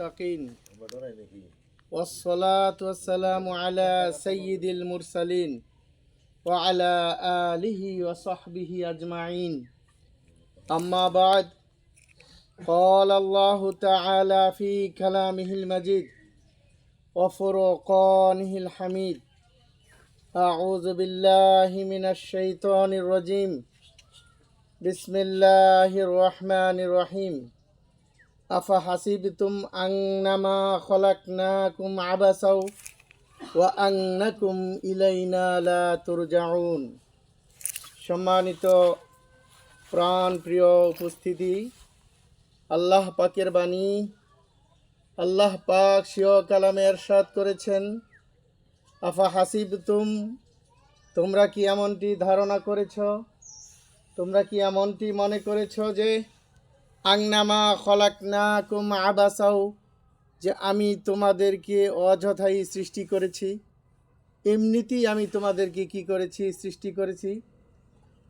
المتقين والصلاة والسلام على سيد المرسلين وعلى آله وصحبه أجمعين أما بعد قال الله تعالى في كلامه المجيد وفرقانه الحميد أعوذ بالله من الشيطان الرجيم بسم الله الرحمن الرحيم আফা হাসিবতুম আংনামা খলাকনাকুম আবাসাও ওয়া আংনাকুম ইলাইনা তুরজাউন সম্মানিত প্রাণ প্রিয় উপস্থিতি, আল্লাহ পাকের বাণী, আল্লাহ পাক শিও কালামে এরশাদ করেছেন। আফা হাসিবতুম তোমরা কি এমনটি ধারণা করেছ? তোমরা কি এমনটি মনে করেছ যে আংনামা খলাকনা কুম আবাসাও, যে আমি তোমাদেরকে অযথাই সৃষ্টি করেছি। এমনিতেই আমি তোমাদেরকে কি করেছি? সৃষ্টি করেছি।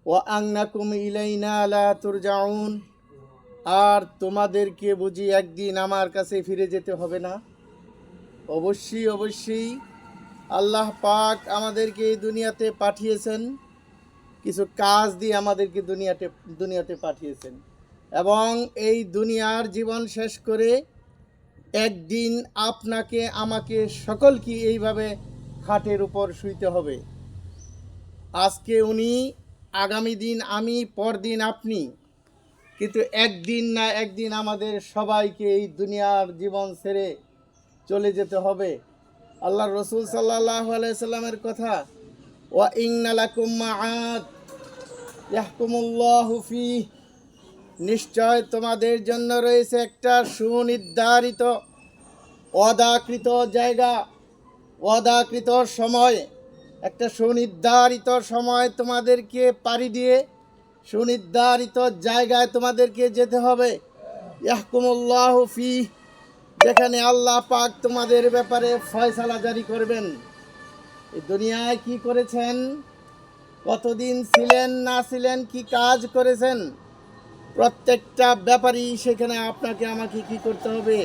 ও আংনাকুম ইলাইনা লা তুরজাউন, আর তোমাদেরকে বুঝি একদিন আমার কাছে ফিরে যেতে হবে না। অবশ্যই অবশ্যই আল্লাহ পাক আমাদেরকে এই দুনিয়াতে পাঠিয়েছেন। কিছু কাজ দিয়ে আমাদেরকে দুনিয়াতে দুনিয়াতে পাঠিয়েছেন। এবং এই দুনিয়ার জীবন শেষ করে একদিন আপনাকে, আমাকে সকলকে এইভাবে খাটের উপর শুইতে হবে। আজকে উনি, আগামী দিন আমি, পরদিন আপনি। কিন্তু একদিন না একদিন আমাদের সবাইকে এই দুনিয়ার জীবন ছেড়ে চলে যেতে হবে। আল্লাহ রসুল সাল্লাহ আলাইসাল্লামের কথা, ওয়া ইংনালাকুম মাআদ, ইয়াহকুমুল্লাহু ফিহ। নিশ্চয় তোমাদের জন্য রয়েছে একটা সুনির্ধারিত, অদাকৃত জায়গা, অদাকৃত সময়। একটা সুনির্ধারিত সময় তোমাদেরকে পাড়ি দিয়ে, সুনির্ধারিত জায়গায় তোমাদেরকে যেতে হবে। ইয়াহকুমুল্লাহ ফি, যেখানে আল্লাহ পাক তোমাদের ব্যাপারে ফয়সালা জারি করবেন। এই দুনিয়ায় কি করেছেন? কতদিন ছিলেন, না ছিলেন, কি কাজ করেছেন? প্রত্যেকটা ব্যাপারই সেখানে আপনাকে, আমাকে কি করতে হবে?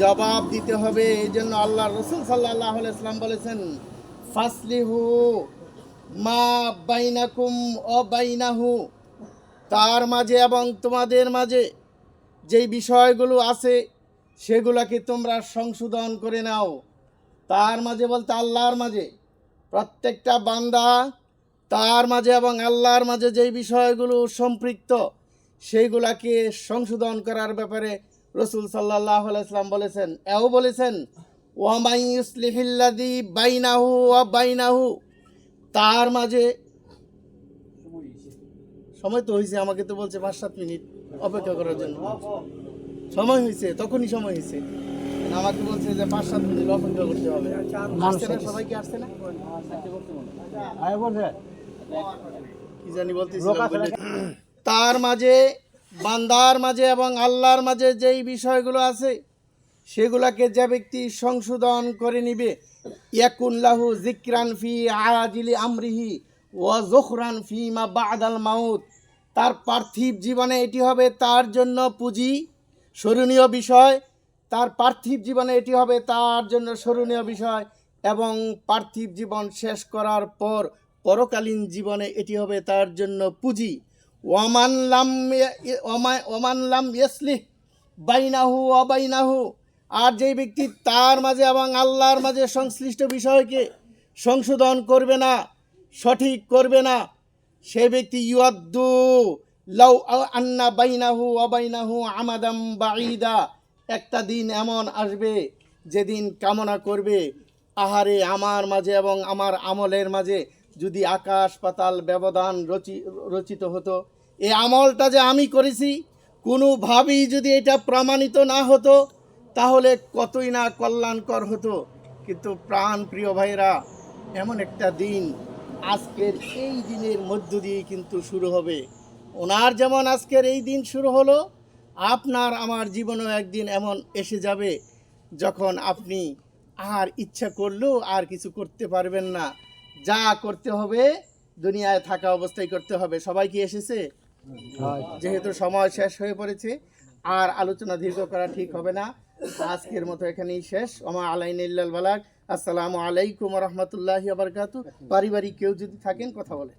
জবাব দিতে হবে। এই জন্য আল্লাহ রসুল সাল্লাহ ইসলাম বলেছেন, ফাসলিহু মা বাইনাকুম ও বাইনাহু। তার মাঝে এবং তোমাদের মাঝে যেই বিষয়গুলো আছে, সেগুলোকে তোমরা সংশোধন করে নাও। তার মাঝে বলতে আল্লাহর মাঝে, প্রত্যেকটা বান্দা তার মাঝে এবং আল্লাহর মাঝে যেই বিষয়গুলো সম্পৃক্ত সেইগুলাকে সংশোধন করার ব্যাপারে রসুল সাল্লাহ ইসলাম বলেছেন এও বলেছেন ওয়ামাইসলিহিল্লাদি বাইনাহু ওয়া বাইনাহু তার মাঝে সময় তো হয়েছে আমাকে তো বলছে পাঁচ সাত মিনিট অপেক্ষা করার জন্য সময় হয়েছে তখনই সময় হয়েছে আমাকে বলছে যে পাঁচ সাত মিনিট অপেক্ষা করতে হবে সবাই কি আসছে না কি জানি বলতেছিলাম বলে। তার মাঝে, বান্দার মাঝে এবং আল্লাহর মাঝে যেই বিষয়গুলো আছে, সেগুলাকে যে ব্যক্তি সংশোধন করে নিবে ইয়াকুল্লাহু জিক্রান ফি আয়াজিলি আমরিহি ওয়া জখরান ফি মা বাদাল মাউত। তার পার্থিব জীবনে এটি হবে তার জন্য পুঁজি, স্মরণীয় বিষয়। তার পার্থিব জীবনে এটি হবে তার জন্য স্মরণীয় বিষয় এবং পার্থিব জীবন শেষ করার পর পরকালীন জীবনে এটি হবে তার জন্য পুঁজি। ওয়ামান লাম ইয়ে- ওমা- ওমান লাম ইয়েসলিহ বাইনাহু অবাইনাহু আর যেই ব্যক্তি তার মাঝে এবং আল্লাহর মাঝে সংশ্লিষ্ট বিষয়কে সংশোধন করবে না, সঠিক করবে না, সে ব্যক্তি ইউদ্দু লাউ আন্না বাইনাহু অবাইনাহু আমাদাম বাঈদা। একটা দিন এমন আসবে যেদিন কামনা করবে, আহারে আমার মাঝে এবং আমার আমলের মাঝে যদি আকাশ পাতাল ব্যবধান রচি, রচিত হতো এই আমলটা যে আমি করেছি, কোনোভাবেই যদি এটা প্রমাণিত না হতো, তাহলে কতই না কল্যাণকর হতো। কিন্তু প্রাণ প্রিয় ভাইরা এমন একটা দিন আজকের এই দিনের মধ্য দিয়ে কিন্তু শুরু হবে। ওনার যেমন আজকের এই দিন শুরু হলো, আপনার আমার জীবনেও একদিন এমন এসে যাবে, যখন আপনি আর ইচ্ছা করলেও আর কিছু করতে পারবেন না। যা করতে হবে, দুনিয়ায় থাকা অবস্থায় করতে হবে। সবাই কি এসেছে? যেহেতু সময় শেষ হয়ে পড়েছে, আর আলোচনা দীর্ঘ করা ঠিক হবে না। আজকের মতো এখানেই শেষ। ওমা আলাইন ইল্লাল বালাক আসসালামু আলাইকুম রহমতুল্লাহ আবরকাতু পারিবারিক কেউ যদি থাকেন, কথা বলে